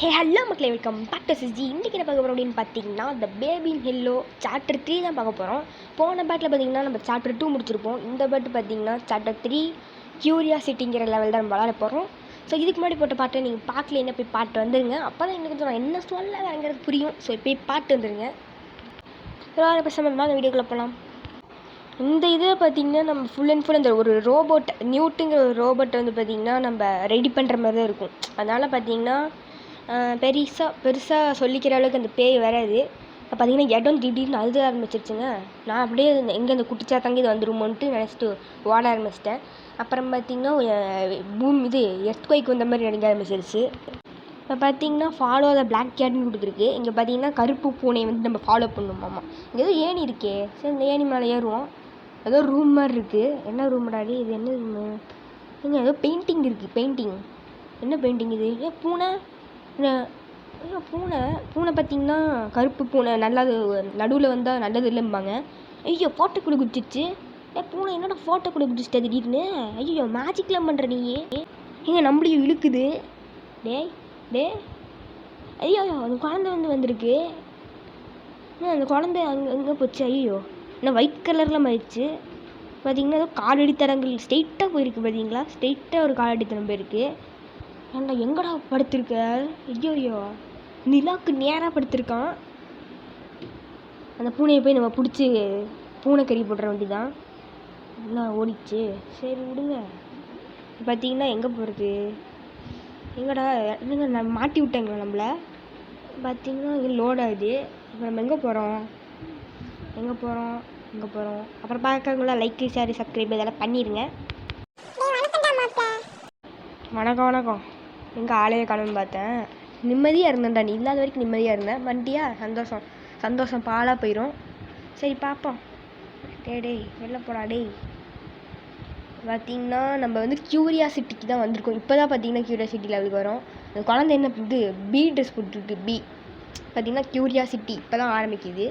ஹே hello மக்களே. Welcome back to C G இன்றைக்கி என்ன பார்க்க போகிறோம் அப்படின்னு பார்த்தீங்கன்னா இந்த பேபி ஹெல்லோ சாப்டர் த்ரீ தான் பார்க்க போகிறோம் போன பேட்டில் பார்த்தீங்கன்னா நம்ம சாப்டர் டூ முடிச்சிருப்போம். இந்த பேட்டு பார்த்தீங்கன்னா சாப்டர் த்ரீ க்யூரியாசிட்டிங்கிற லெவல் தான் நம்ம விளாட போகிறோம் ஸோ இதுக்கு முன்னாடி போட்ட பாட்டை நீங்கள் பார்க்கல என்ன போய் பாட்டு வந்துருங்க. அப்போ தான் எனக்கு கொஞ்சம் என்ன சொல்ல வரங்கிறது புரியும். ஸோ போய் பாட்டு வந்துருங்க. வேறு பேசாமல் வாங்க வீடியோக்குள்ளே போகலாம் இந்த இதில் பார்த்தீங்கன்னா நம்ம ஃபுல் அண்ட் ஃபுல் அந்த ஒரு ரோபோட் நியூட்டுங்கிற ஒரு ரோபோட்டை வந்து பார்த்திங்கன்னா நம்ம ரெடி பண்ணுற மாதிரி தான் இருக்கும். அதனால் பார்த்தீங்கன்னா பெருசாக பெருசாக சொல்லிக்கிற அளவுக்கு அந்த பேய் வராது. இப்போ பார்த்தீங்கன்னா இடம் திடீர்னு அழுத ஆரம்பிச்சிருச்சுங்க. நான் அப்படியே எங்கே அந்த குட்டிச்சாத்தாங்க இது வந்துருமோன்ட்டு நினச்சிட்டு ஓட ஆரம்பிச்சிட்டேன். அப்புறம் பார்த்தீங்கன்னா பூம் இது எர்த்குவைக் வந்த மாதிரி நினைக்க ஆரம்பிச்சிருச்சு. இப்போ பார்த்தீங்கன்னா ஃபாலோ த பிளாக் கேட்னு கொடுத்துருக்கு. இங்கே பார்த்தீங்கன்னா கருப்பு பூனை வந்து நம்ம ஃபாலோ பண்ணணுமாமா இங்கே ஏதோ ஏணி இருக்கே. சரி இந்த ஏணி மேலே ஏறுவோம். ஏதோ ரூம் மாதிரி இருக்குது என்ன ரூம்டாடி இது என்ன ரூமு இங்கே ஏதோ பெயிண்டிங் இருக்குது பெயிண்டிங் என்ன பெயிண்டிங் இது? ஏன் பூனை? பூனை பூனை பார்த்தீங்கன்னா கருப்பு பூனை நல்லது நடுவில் வந்தால் நல்லது இல்லைம்பாங்க. ஐயோ ஃபோட்டோக்குள்ளே குதிச்சிச்சு ஏ பூனை என்னடா ஃபோட்டோக்குள்ளே குதிச்சிட்ட திடீர்னு? ஐயோ மேஜிக்லாம் பண்ணுற நீ. ஏங்க நம்மளையும் இழுக்குது. டேய் டே ஐயோ அந்த குழந்த வந்து வந்திருக்கு. அந்த குழந்த அங்கே எங்கே போச்சு. ஐயோ என்ன ஒயிட் கலரில் மாறிடுச்சு பார்த்தீங்கன்னா ஏதோ காலடி ஸ்ட்ரெயிட்டாக போயிருக்கு பார்த்தீங்களா? ஸ்ட்ரெயிட்டாக ஒரு காலடி போயிருக்கு. ஏன்டா எங்கடா படுத்திருக்க? ஐயோ ஐயோ நிலாவுக்கு நேராக படுத்திருக்கான். அந்த பூனையை போய் நம்ம பிடிச்சி பூனைக்கறி போட்டுற வேண்டியதான் என்ன ஓடிச்சு. சரி விடுங்க. பார்த்தீங்கன்னா எங்கே போகிறது எங்கடா என்னங்க நான் மாட்டி விட்டேங்களா நம்மள. பார்த்தீங்கன்னா இது லோட் ஆகுது. இப்போ நம்ம எங்கே போகிறோம் எங்கே போகிறோம் எங்கே போகிறோம் அப்புறம் பார்க்கறவங்கள லைக் ஷேர் சப்ஸ்கிரைப் இதெல்லாம் பண்ணிடுங்க வணக்கம் வணக்கம். எங்கே ஆளையே காணும்னு பார்த்தேன். நிம்மதியாக இருந்தேன்டா நீ இல்லாத வரைக்கும் நிம்மதியாக இருந்தேன் வண்டியா? சந்தோஷம். சந்தோஷம் பாலாக போயிடும் சரி பார்ப்போம் டே டேய் வெளில போடா டேய். பார்த்தீங்கன்னா நம்ம வந்து க்யூரியாசிட்டிக்கு தான் வந்திருக்கோம். இப்போ தான் பார்த்தீங்கன்னா க்யூரியாசிட்டி லெவலுக்கு வரும். அந்த குழந்தை என்ன இது பி ட்ரெஸ் போட்டுருக்கு பி பார்த்தீங்கன்னா க்யூரியாசிட்டி இப்போ தான் ஆரம்பிக்குது.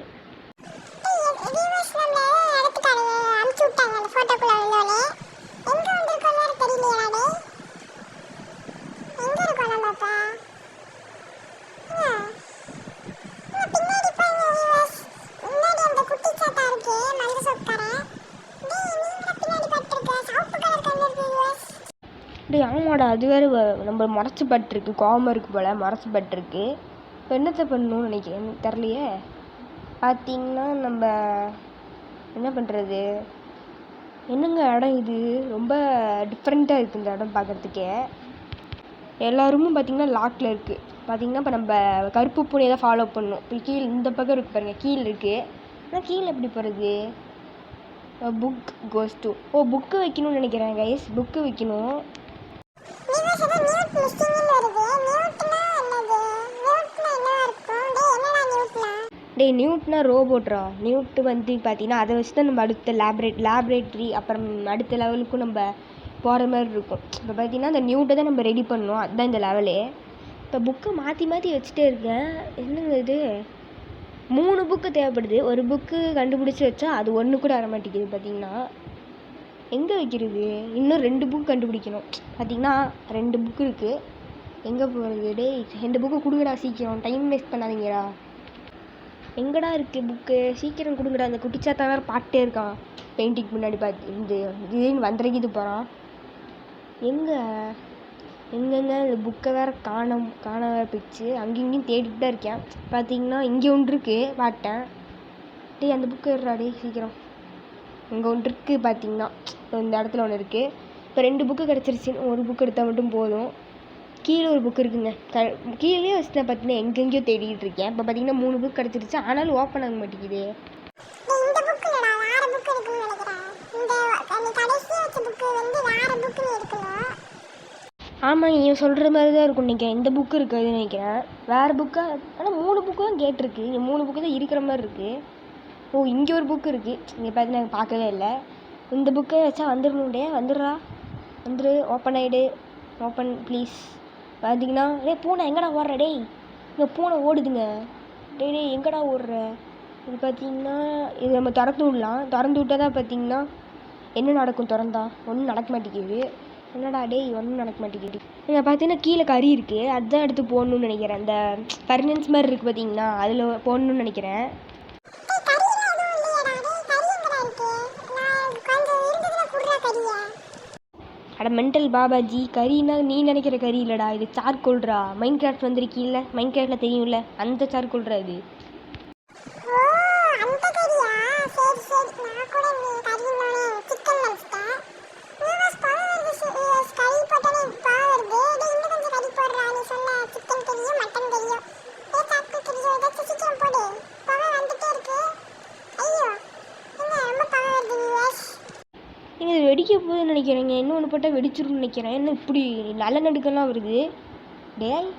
அது வேறு நம்ம மறைச்சு பட்டிருக்கு கோவம் இருக்கு போல் மறைச்சு பட்டிருக்கு. இப்போ என்னத்தை பண்ணணும்னு நினைக்கிறேன் எனக்கு தெரிலையே பார்த்தீங்கன்னா நம்ம என்ன பண்ணுறது என்னங்க இடம் இது? ரொம்ப டிஃப்ரெண்ட்டாக இருக்குது இந்த இடம் பார்க்குறதுக்கே எல்லா ரூமும் பார்த்தீங்கன்னா லாக்கில் இருக்குது பார்த்திங்கன்னா இப்போ நம்ம கருப்பு பூனையை தான் ஃபாலோ பண்ணணும். இப்போ கீழே இந்த பக்கம் இருக்குது பாருங்கள் கீழே இருக்குது ஆனால் கீழே எப்படி போகிறது புக் கோஸ் டூ ஓ புக்கு வைக்கணும்னு நினைக்கிறேன் கைஸ் புக்கு வைக்கணும். டேய் நியூட்னா ரோபோட்ரா? நியூட்டு வந்து பார்த்தீங்கன்னா அதை வச்சு தான் நம்ம அடுத்த லேப்ரேட் லேப்ரேட்ரி அப்புறம் அடுத்த லெவலுக்கும் நம்ம போகிற மாதிரி இருக்கும். இப்போ பார்த்தீங்கன்னா அந்த நியூட்டை தான் நம்ம ரெடி பண்ணணும். அதுதான் இந்த லெவலே இப்போ புக்கை மாற்றி மாற்றி வச்சுட்டே இருக்கேன். என்னங்க இது? மூணு புக்கு தேவைப்படுது. ஒரு புக்கு கண்டுபிடிச்சி வச்சா அது ஒன்று கூட வர மாட்டேங்குது பார்த்தீங்கன்னா எங்கே வைக்கிறது? இன்னும் ரெண்டு புக் கண்டுபிடிக்கணும். பார்த்தீங்கன்னா ரெண்டு புக்கு இருக்குது எங்கே போகிறது டேய் ரெண்டு புக்கு கொடுங்கடா சீக்கிரம். டைம் வேஸ்ட் பண்ணாதீங்கடா. எங்கடா இருக்குது புக்கு சீக்கிரம் கொடுங்கடா. அந்த குட்டிச்சாத்தா வேறு பாட்டே இருக்கான். பெயிண்டிங் முன்னாடி பார்த்து இந்த இதுன்னு வந்துருக்குது போகிறான் எங்கே? எங்கெங்க? இந்த புக்கை வேறு காணம். காண வேறு போயிடுச்சு. அங்கேயும் இங்கேயும் தேடிட்டு தான் இருக்கேன். பார்த்தீங்கன்னா இங்கே ஒன்று இருக்குது பார்த்தேன் டேய் அந்த புக்கு எடுறா டேய் சீக்கிரம். இங்கே ஒன்று இருக்குது பார்த்தீங்கன்னா இந்த இடத்துல ஒன்று இருக்குது இப்போ ரெண்டு புக்கு கிடச்சிருச்சு ஒரு புக் எடுத்தால் மட்டும் போதும். கீழே ஒரு புக் இருக்குங்க. க கீழே வச்சு நான் பார்த்தீங்கன்னா எங்கெங்கேயோ தேடிட்டு இருக்கேன். இப்போ பார்த்தீங்கன்னா மூணு புக் கிடச்சிருச்சு. ஆனாலும் ஓப்பன் ஆக மாட்டேங்குது. ஆமாம் நீ சொல்கிற மாதிரி தான் இருக்கும் நினைக்கிறேன். இந்த புக்கு இருக்காதுன்னு நினைக்கிறேன். வேறு புக்காக ஆனால் மூணு புக்கு தான் கேட்டிருக்கு. இங்கே மூணு புக்கு தான் இருக்கிற மாதிரி இருக்குது ஓ இங்கே ஒரு புக்கு இருக்குது இங்கே பார்த்து நாங்கள் பார்க்கவே இல்லை இந்த புக்கை வச்சா வந்துடணுண்டே வந்துடுறா வந்துடு ஓப்பன் ஆகிடு ஓப்பன் ப்ளீஸ் பார்த்தீங்கன்னா டேய் பூனை எங்கடா ஓடுற டேய் இங்கே பூனை ஓடுதுங்க டேய் டேய் எங்கடா ஓடுற இது பார்த்தீங்கன்னா இது நம்ம திறந்து விடலாம் திறந்து விட்டால் தான் பார்த்தீங்கன்னா என்ன நடக்கும் திறந்தா ஒன்றும் நடக்க மாட்டேங்குது என்னடா டேய் ஒன்றும் நடக்க மாட்டேங்குது இங்கே பார்த்தீங்கன்னா கீழே கறி இருக்குது அதுதான் எடுத்து போடணும்னு நினைக்கிறேன் அந்த ஃபர்னன்ஸ் மாதிரி இருக்குது பார்த்தீங்கன்னா அதில் போடணும்னு நினைக்கிறேன் அட மென்டல் பாபாஜி கறினா நீ நினைக்கிற கறி இல்லைடா இது சார்கோல்ரா மைண்ட் கிராஃப்ட் வந்திருக்கீல்ல? மைண்ட் கிராஃப்டில் தெரியும்ல? அந்த சார்கோல்ரா இது? இது வெடிக்க போகுதுன்னு நினைக்கிறேங்க இன்னொன்று போட்டால் வெடிச்சிரும்னு நினைக்கிறேன். என்ன இப்படி நல்ல நடுக்கெல்லாம் வருது? டேய்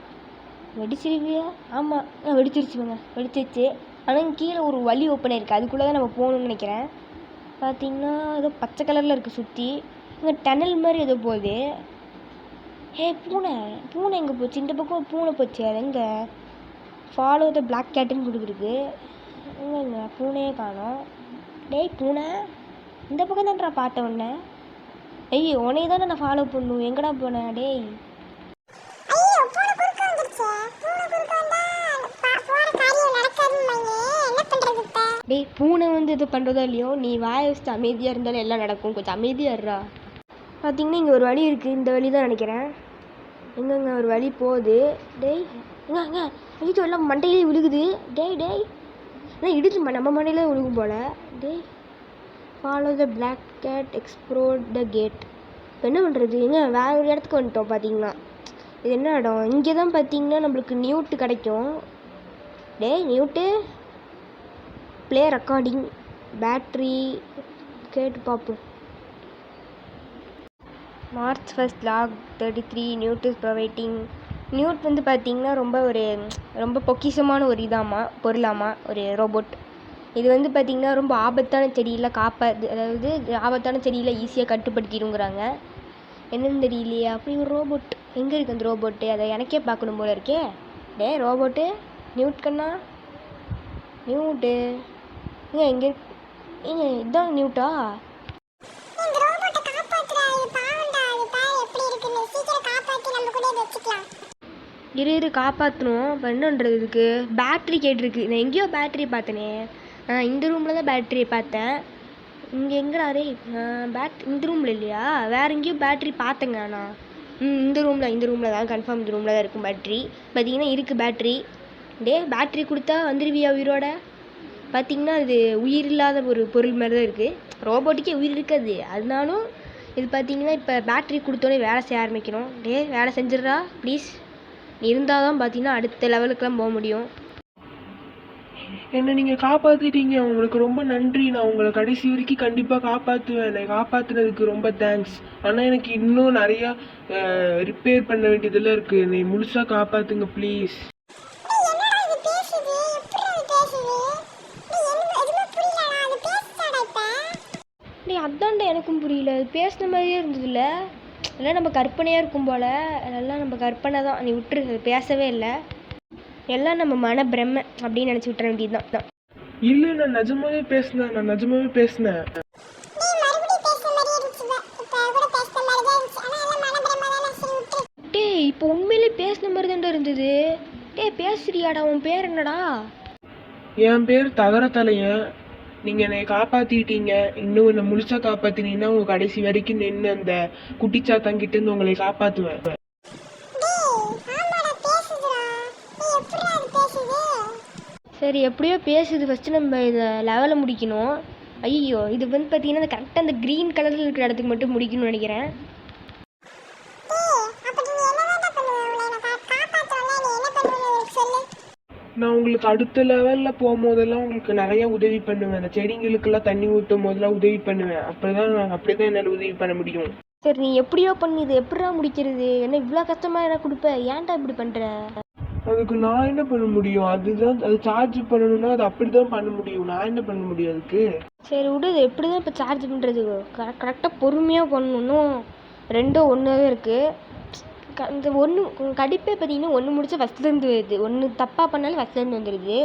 வெடிச்சிருவியா? ஆமாம் ஆ வெடிச்சிருச்சுங்க. வெடிச்சிருச்சு. ஆனால் கீழே ஒரு வழி ஓப்பன் இருக்குது அதுக்குள்ளே தான் நம்ம போகணும்னு நினைக்கிறேன். பார்த்தீங்கன்னா ஏதோ பச்சை கலரில் இருக்குது சுற்றி இங்கே டனல் மாதிரி ஏதோ போகுது. ஏ பூனை. பூனை எங்கே போச்சு? இந்த பக்கம் பூனை போச்சு. அது எங்கே? ஃபாலோ த பிளாக் கேட்டுன்னு கொடுத்துருக்கு. எங்கங்க? பூனையே காணோம். டேய் பூனை. இந்த பக்கம் தான்டா பார்த்தேன் உன்னை. ஐயோ உன்னைய தானே நான் ஃபாலோ பண்ணும் எங்கடா போனேன் டேய். டேய் பூனை வந்து இது பண்ணுறதோ இல்லையோ? நீ வாயை வச்சுட்டு அமைதியாக இருந்தாலும் எல்லாம் நடக்கும். கொஞ்சம் அமைதியாக இருடா. பார்த்தீங்கன்னா இங்கே ஒரு வழி இருக்குது இந்த வழி தான் நினைக்கிறேன். எங்கங்க ஒரு வழி போகுது. டேய் எங்க எங்க? ஐயோ எல்லாம் மண்டையிலே விழுகுது. டேய் டேய். ஆனால் இடிச்சு நம்ம மண்டையிலே விழுகும் போல. டேய். Follow the black cat explore the cat இப்போ என்ன பண்ணுறது எங்கே வேறு ஒரு இடத்துக்கு வந்துட்டோம் பார்த்தீங்கன்னா இது என்ன இடம்? இங்கே தான் பார்த்தீங்கன்னா நம்மளுக்கு நியூட்டு கிடைக்கும். டே நியூட்டு ப்ளே ரெக்கார்டிங் பேட்ரி கேட்டு பார்ப்போம் March first log thirty three newt is providing newt வந்து பார்த்தீங்கன்னா ரொம்ப ஒரு ரொம்ப பொக்கிஷமான ஒரு இதாமா பொருளாமா ஒரு ரோபோட் இது வந்து பார்த்திங்கன்னா ரொம்ப ஆபத்தான செடியெல்லாம் காப்பா அதாவது ஆபத்தான செடியெல்லாம் ஈஸியாக கட்டுப்படுத்திடுங்கிறாங்க. என்னன்னு தெரியலையே அப்படி ஒரு ரோபோட் எங்கே இருக்குது அந்த ரோபோட்டு அதை எனக்கே பார்க்கணும் போல இருக்கே. டே ரோபோட்டு நியூட் கண்ணா? நியூட்டு ஏங்க எங்கே ஏங்க இதான் நியூட்டா இரு இரு காப்பாற்றணும் இப்போ என்னன்றது இதுக்கு? பேட்ரி கேட்டிருக்கு. நான் எங்கேயோ பேட்ரி பார்த்தனே. இந்த ரூமில் தான் பேட்ரி பார்த்தேன். இங்கே எங்கடா ரே பேட் இந்த ரூமில் இல்லையா? வேறு எங்கேயோ பேட்ரி பார்த்தேங்க நான் ம் இந்த ரூமில் இந்த ரூமில் தான். கன்ஃபார்ம் இந்த ரூமில் தான் இருக்கும் பேட்ரி பார்த்தீங்கன்னா இருக்குது பேட்ரி டே பேட்ரி கொடுத்தா வந்துடுவியா உயிரோட? பார்த்தீங்கன்னா அது உயிர் இல்லாத ஒரு பொருள் மாதிரி தான் இருக்குது ரோபோட்டுக்கே உயிர் இருக்காது. அதனாலும் இது பார்த்தீங்கன்னா இப்போ பேட்ரி கொடுத்தோன்னே வேலை செய்ய ஆரம்பிக்கணும். டே வேலை செஞ்சிடுறா ப்ளீஸ் இருந்தால் தான் பார்த்தீங்கன்னா அடுத்த லெவலுக்குலாம் போக முடியும். என்னை நீங்கள் காப்பாற்றிட்டீங்க உங்களுக்கு ரொம்ப நன்றி. நான் உங்களை கடைசி வரைக்கும் கண்டிப்பாக காப்பாற்றுவேன் என்னை காப்பாற்றுனதுக்கு ரொம்ப தேங்க்ஸ் ஆனால் எனக்கு இன்னும் நிறையா ரிப்பேர் பண்ண வேண்டியதெல்லாம் இருக்குது என்னை முழுசாக காப்பாற்றுங்க ப்ளீஸ் டேய் அதான்டா எனக்கும் புரியல. அது பேசுன மாதிரியே இருந்ததுல்ல. எல்லாம் நம்ம கற்பனையாக இருக்கும் போல். அதெல்லாம் நம்ம கற்பனை தான். நீ விட்டுரு அது பேசவே இல்லை. எல்லாம் நம்ம மன பிரமை அப்படின்னு நினச்சி விட்டுற வேண்டியது தான் தான் இல்லை நான் நிஜமாவே பேசினேன் நான் நிஜமாவே பேசினேன். டேய் இப்போ உண்மையிலே பேசுன மாதிரி தான்டா இருந்தது. டேய் பேசுறியாடா உன் பேர் என்னடா? என் பேர் தகர தலையன் நீங்கள் என்னை காப்பாற்றிட்டீங்க இன்னும் என்னை முழுசாக காப்பாற்றினீங்கன்னா உங்கள் கடைசி வரைக்கும் நின்று அந்த குட்டிச்சாத்தாங்கிட்ட இருந்து உங்களை காப்பாற்றுவேன் சரி எப்படியோ பேசுது. ஃபஸ்ட்டு நம்ம இதை லெவலை முடிக்கணும். ஐயோ இது வந்து பார்த்தீங்கன்னா கரெக்டாக அந்த க்ரீன் கலரில் இருக்கிற இடத்துக்கு மட்டும் முடிக்கணும்னு நினைக்கிறேன். நான் உங்களுக்கு அடுத்த லெவலில் போகும்போதெல்லாம் உங்களுக்கு நிறைய உதவி பண்ணுவேன். அந்த செடிங்களுக்கெல்லாம் தண்ணி ஊற்றும் போதெல்லாம் உதவி பண்ணுவேன். அப்படிதான் நான் அப்படி தான் என்னால் உதவி பண்ண முடியும். சரி நீ எப்படியோ பண்ணி. இது எப்படிடா முடிக்கிறது? என்ன இவ்வளோ கஷ்டமாக எனக்கு கொடுப்ப? ஏன்டா இப்படி பண்ணுற அதுக்கு நான் என்ன பண்ண முடியும்? அதுதான் அது சார்ஜ் பண்ணணும்னா அது அப்படி தான் பண்ண முடியும். நான் என்ன பண்ண முடியும் அதுக்கு? சரி விடு இது எப்படி தான் இப்போ சார்ஜ் பண்ணுறது கரெக்டாக பொறுமையாக பண்ணணும். ரெண்டும் ஒன்று இருக்குது இந்த ஒன்று கடுப்பே பார்த்தீங்கன்னா ஒன்று முடிச்சா ஃபஸ்ட்லேருந்து வருது. ஒன்று தப்பாக பண்ணாலும் ஃபஸ்ட்லேருந்து வந்துடுது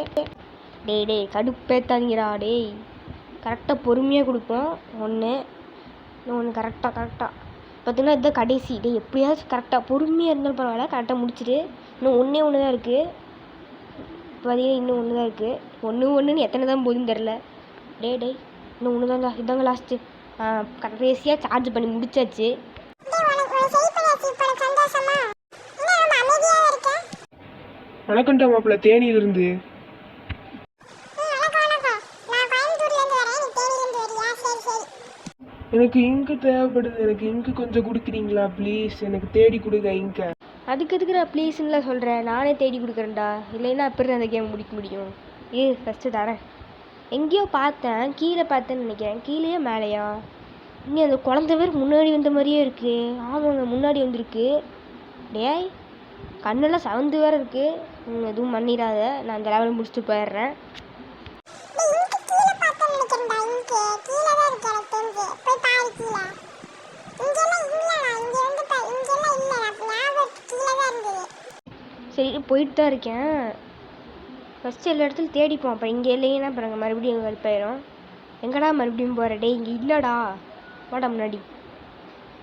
டேய் டேய் கடுப்பேத்தாதீங்கடா டேய். கரெக்டாக பொறுமையாக கொடுப்போம் ஒன்று ஒன்று கரெக்டாக கரெக்டாக பார்த்தீங்கன்னா இதுதான் கடைசி. டே எப்படியாச்சும் கரெக்டாக பொறுமையாக இருந்தாலும் பரவாயில்ல கரெக்டாக முடிச்சிட்டு இன்னும் ஒன்றே ஒன்று தான் இருக்குது பார்த்தீங்கன்னா இன்னும் ஒன்று தான் இருக்குது ஒன்று ஒன்றுன்னு எத்தனை தான் போகுதுன்னு தெரில டே டே இன்னும் ஒன்று தாங்க இதாங்க லாஸ்ட்டு கடைசியாக சார்ஜ் பண்ணி முடிச்சாச்சு. வணக்கம்டா மாப்பிள்ள தேனியிலிருந்து எனக்கு இங்கு தேவைப்படுது. எனக்கு இங்கு கொஞ்சம் கொடுக்குறீங்களா ப்ளீஸ் எனக்கு தேடி கொடுங்க இங்கை. அதுக்கு எதுக்குடா ப்ளீஸுன்னுலாம் சொல்கிறேன் நானே தேடி கொடுக்குறேன்டா. இல்லைன்னா எப்படி அந்த கேம் முடிக்க முடியும்? ஏ ஃபஸ்ட்டு தரேன். எங்கேயோ பார்த்தேன். கீழே பார்த்தேன்னு நினைக்கிறேன். கீழேயா மேலேயா? இங்கே அந்த குழந்தை பேர் முன்னாடி வந்த மாதிரியே இருக்குது ஆமாங்க முன்னாடி வந்திருக்கு. டேய் கண்ணெல்லாம் சவந்து வேற இருக்குது எதுவும் பண்ணிடாத. நான் அந்த லெவலில் முடிச்சுட்டு போயிடுறேன். சரி போயிட்டு தான் இருக்கேன். ஃபஸ்ட்டு எல்லா இடத்துலையும் தேடிப்போம். அப்புறம் இங்கே இல்லைன்னா அப்புறம் அங்கே மறுபடியும் கடுப்பாயிரும் எங்கடா மறுபடியும் போகிற டேய் இங்கே இல்லைடா. வாடா முன்னாடி.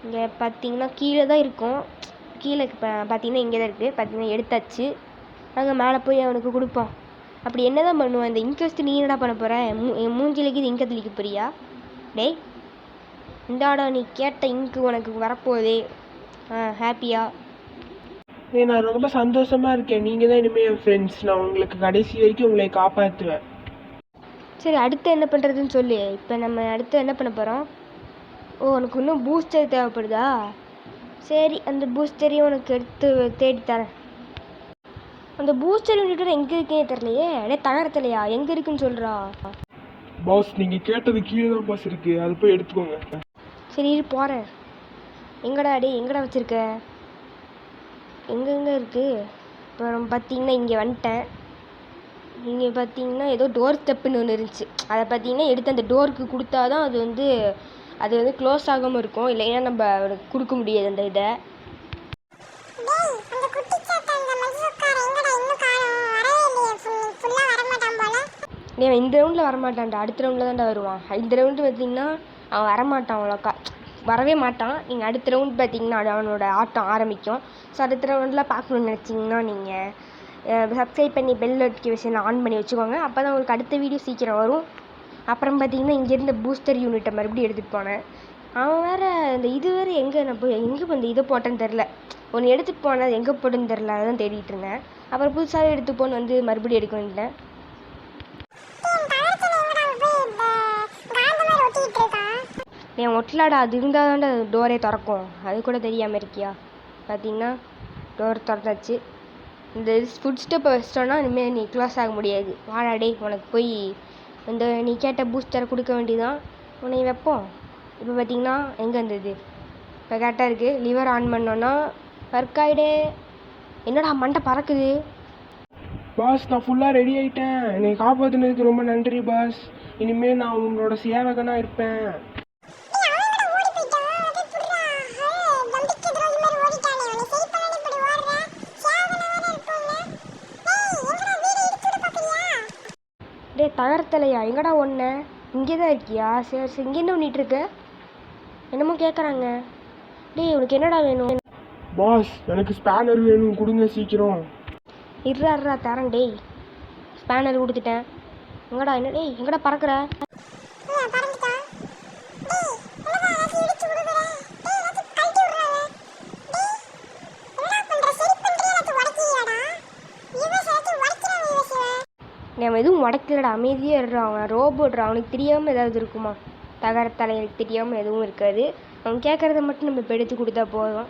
இங்கே பார்த்தீங்கன்னா கீழே தான் இருக்கும். கீழே இப்போ பார்த்தீங்கன்னா இங்கே தான் இருக்குது பார்த்தீங்கன்னா எடுத்தாச்சு. நாங்கள் மேலே போய் அவனுக்கு கொடுப்போம். அப்படி என்ன தான் பண்ணுவோம்? இந்த இங்க் வச்சுட்டு நீ என்னடா பண்ண போகிற மூ என் மூஞ்சிலைக்கு இது இங்கை தெளிக்க போறியா? டேய் இந்தாடா நீ கேட்ட இங்கு உனக்கு வரப்போகுதே. ஆ ஹாப்பியா நான் ரொம்ப சந்தோஷமா இருக்கேன். நீங்க தான் இனிமே என் ஃப்ரெண்ட்ஸ் நான் உங்களுக்கு கடைசி வரைக்கும் உங்களை காப்பாற்றுவேன் சரி அடுத்து என்ன பண்ணுறதுன்னு சொல்லு. இப்போ நம்ம அடுத்து என்ன பண்ண போகிறோம் ஓ உனக்கு இன்னும் பூஸ்டர் தேவைப்படுதா? சரி அந்த பூஸ்டரையும் உனக்கு எடுத்து தேடி தரேன். அந்த பூஸ்டர் யூனிட் எங்கே இருக்குன்னே தெரியலையே. அடே தகரத்துலையா எங்கே இருக்குன்னு சொல்கிறா பாஸ் நீங்க கேட்டது கீழே தான் பாஸ் இருக்கு. அது போய் எடுத்துக்கோங்க. சரி போகிறேன் எங்கடா டேய் எங்கடா வச்சுருக்க? எங்கெங்கே இருக்குது அப்புறம் பார்த்தீங்கன்னா இங்கே வந்துட்டேன். இங்கே பார்த்தீங்கன்னா ஏதோ டோர் ஸ்டெப்புன்னு ஒன்று இருந்துச்சு. அதை பார்த்தீங்கன்னா எடுத்து அந்த டோருக்கு கொடுத்தா தான் அது வந்து அது வந்து க்ளோஸ் ஆகாமல் இருக்கும். இல்லைன்னா நம்ம அவனுக்கு கொடுக்க முடியாது அந்த இதை. இந்த ரவுண்டில் வரமாட்டான்டா. அடுத்த ரவுண்டில் தான்டா வருவான். இந்த ரவுண்டு பார்த்தீங்கன்னா அவன் வரமாட்டான் அவ்வளோக்கா. வரவே மாட்டான். நீங்கள் அடுத்த ரவுண்ட் பார்த்தீங்கன்னா அது அவனோட ஆட்டம் ஆரம்பிக்கும். ஸோ அடுத்த ரவுண்டில் பார்க்கணுன்னு நினச்சிங்கன்னா நீங்கள் சப்ஸ்கிரைப் பண்ணி பெல் நோட்டிஃபிகேஷன் ஆன் பண்ணி வச்சுக்கோங்க. அப்போ தான் உங்களுக்கு அடுத்த வீடியோ சீக்கிரம் வரும். அப்புறம் பார்த்தீங்கன்னா இங்கேருந்து பூஸ்டர் யூனிட்டை மறுபடியும் எடுத்துகிட்டு போனேன். அவன் வேறு இந்த இது வேறு எங்கே நான் போய் எங்கே இந்த இதை போட்டேன்னு தெரில ஒன்று எடுத்துகிட்டு போனேன் அது எங்கே போட்டேன்னு தெரில அதான் தேடிட்டு இருந்தேன். அப்புறம் புதுசாகவே எடுத்து போன்னு வந்து மறுபடியும் எடுக்க வேண்டியேன் என் ஒட்டலாடா அது இருந்தால் தான்டா டோரே திறக்கும். அது கூட தெரியாமல் இருக்கியா? பார்த்தீங்கன்னா டோர் திறந்தாச்சு. இந்த ஃபுட் ஸ்டெப்பை வச்சிட்டோன்னா இனிமேல் நீ க்ளோஸ் ஆக முடியாது. வாடாடே உனக்கு போய் இந்த நீ கேட்ட பூஸ்டரை கொடுக்க வேண்டியதான் உன்னை வைப்போம். இப்போ பார்த்தீங்கன்னா எங்கே இருந்தது இப்போ கரெக்டாக இருக்குது லிவர் ஆன் பண்ணோன்னா ஒர்க் ஆகிடே என்னடா மண்டை பறக்குது? பாஸ் நான் ஃபுல்லாக ரெடி ஆகிட்டேன் என்னை காப்பாற்றினதுக்கு ரொம்ப நன்றி பாஸ் இனிமேல் நான் உங்களோட சேவகனாக இருப்பேன். டேய் தகரத்தலையா எங்கடா ஒன்று இங்கே தான் இருக்கியா? சரி சரி. இங்கே என்ன பண்ணிட்டு இருக்க என்னமோ கேட்குறாங்க டேய் உனக்கு என்னடா வேணும்? பாஸ் எனக்கு ஸ்பேனர் வேணும். கொடுங்க சீக்கிரம். இருடா இருடா. தரேன் டேய். ஸ்பேனர் கொடுத்துட்டேன். எங்கடா என்ன? டேய் எங்கடா பறக்குற? உடைக்கலடா அமைதியாக இருடா அவன் ரோபோட்ரா அவனுக்கு தெரியாமல் ஏதாவது இருக்குமா? தகரத்தலை எனக்கு தெரியாமல் எதுவும் இருக்காது. அவன் கேட்குறத மட்டும் நம்ம இப்போ எடுத்து கொடுத்தா போதும்.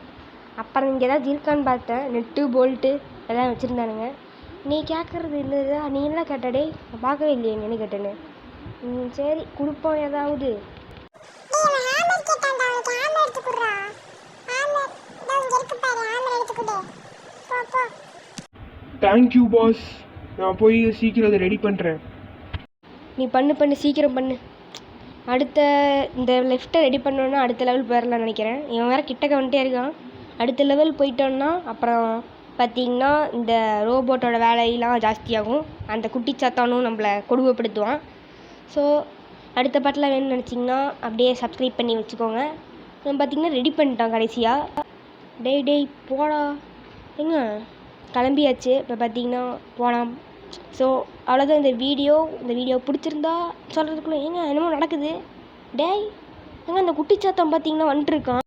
அப்புறம் இங்கே ஏதாவது இருக்கான்னு பார்த்தேன். நெட்டு போல்ட்டு எல்லாம் வச்சுருந்தானுங்க. நீ கேட்குறது இல்லைதா நீ என்ன கேட்ட டேய்? நான் பார்க்கவே இல்லையே நீ என்ன கேட்டேன்னு. ம் சரி கொடுப்போம் ஏதாவது. தேங்க்யூ பாஸ் நான் போய் சீக்கிரம் அதை ரெடி பண்ணுறேன் நீ பண்ணு பண்ணு சீக்கிரம் பண்ணு. அடுத்த இந்த லெஃப்ட்டை ரெடி பண்ணோன்னா அடுத்த லெவல் போயிடலாம்னு நினைக்கிறேன். இவன் வேறு கிட்டக்க வந்துட்டே இருக்கான். அடுத்த லெவல் போயிட்டோன்னா அப்புறம் பார்த்தீங்கன்னா இந்த ரோபோட்டோட வேலையெல்லாம் ஜாஸ்தியாகும். அந்த குட்டி சாத்தானும் நம்மளை கொடுமைப்படுத்துவான். ஸோ அடுத்த பாட்டில் வேணும்னு நினச்சிங்கன்னா அப்படியே சப்ஸ்கிரைப் பண்ணி வச்சுக்கோங்க. இவன் பார்த்தீங்கன்னா ரெடி பண்ணிட்டான் கடைசியாக டேய் டேய் போடா. எங்க? கிளம்பியாச்சு. இப்போ பார்த்தீங்கன்னா போகலாம் ஸோ அவ்வளோதான் இந்த வீடியோ இந்த வீடியோ பிடிச்சிருந்தா சொல்கிறதுக்குள்ளே ஏங்க என்னமோ நடக்குது. டேய் ஏங்க அந்த சாத்தம் பார்த்தீங்கன்னா வந்துட்டுருக்கான்